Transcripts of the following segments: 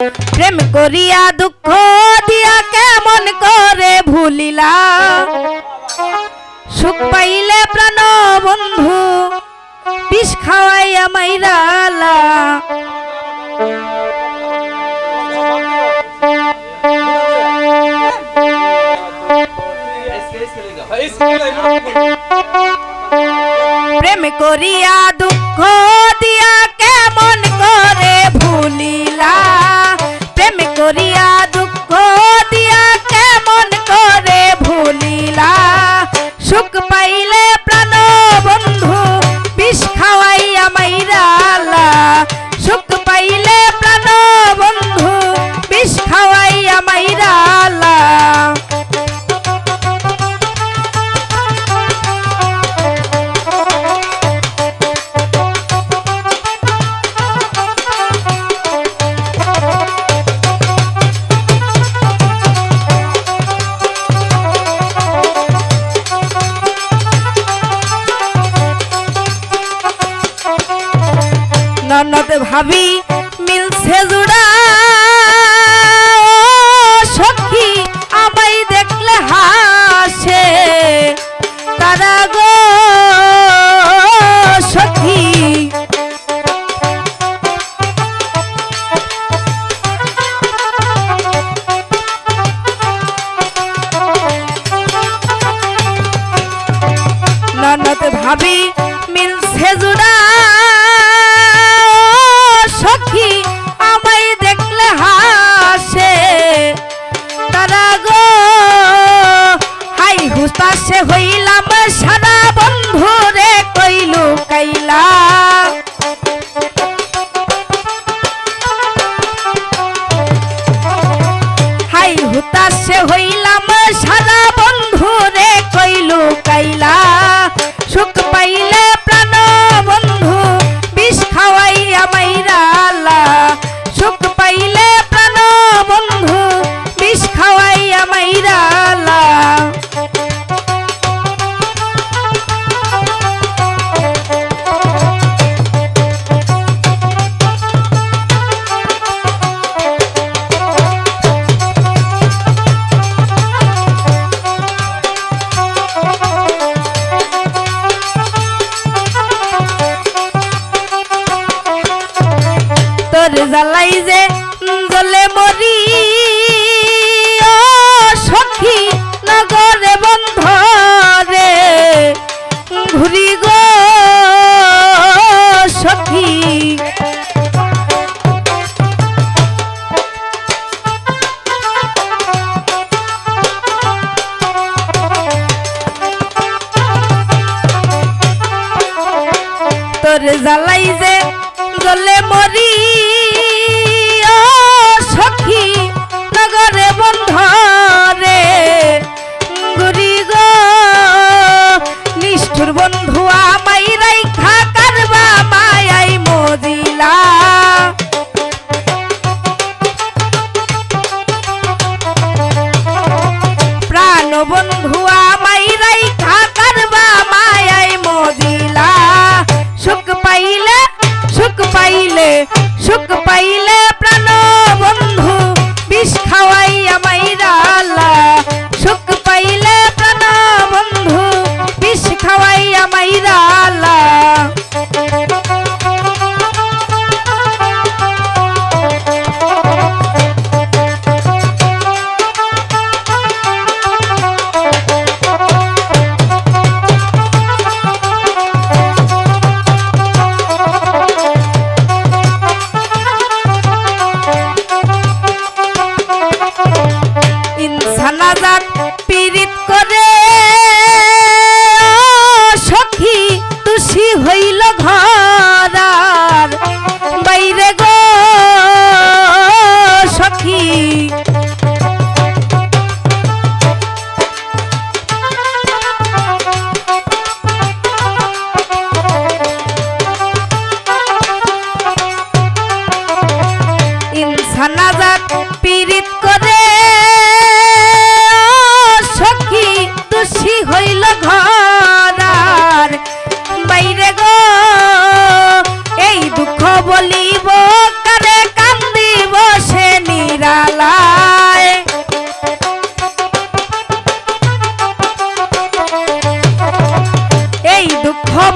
প্রেম করিয়া দুঃখ দিয়া কেমন করে ভুলিলা? সুখ পাইলে প্রাণ বন্ধু, বিষ খাওয়াইয়া মাইরালা প্রেম করিয়া দুঃখ খাবি bailar. মরি। সখি নগরে বন্ধরে ঘুরি গো সখী। তোর জ্বালাই যে জলে মরি। বন্ধরে ঘুরি গো, নিষ্ঠুর বন্ধু আমাই রাইখা কারবা মায়াই মজিলা। প্রাণ বন্ধু আমাই রাইখা কারবা মায়াই মজিলা। সুখ পাইলে সুখ পাইলে সুখ পাইলে প্রাণ বন্ধু বিষ খাওয়াই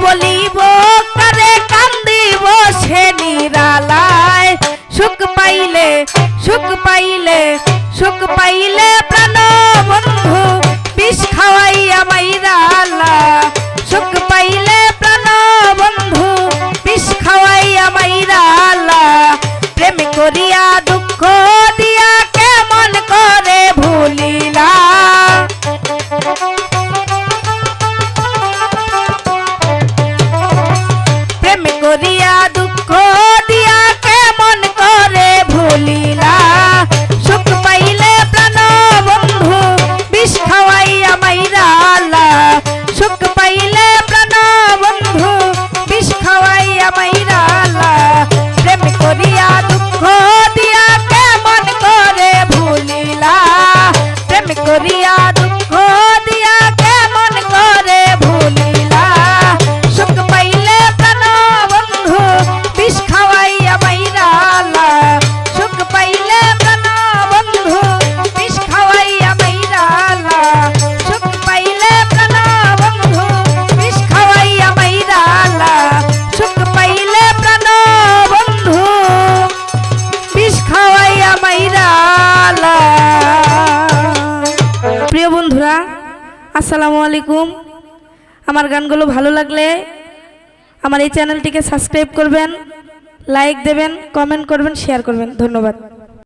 বলিব কারে কান্দিব সে নিরালায়। সুখ পাইলে সুখ পাইলে সুখ পাইলে প্রাণ বন্ধু, বিষ খাওয়াইয়া মাইরালা সুখ পাইলে প্রাণ বন্ধু, বিষ খাওয়াইয়া মাইরালা প্রেম করিয়া দুঃখ দিয়া কেমন করে ভুলি খাওয়াইয়া আসসালামু আলাইকুম। আমার গানগুলো ভালো লাগলে আমার এই চ্যানেলটিকে সাবস্ক্রাইব করবেন, লাইক দেবেন, কমেন্ট করবেন, শেয়ার করবেন। ধন্যবাদ।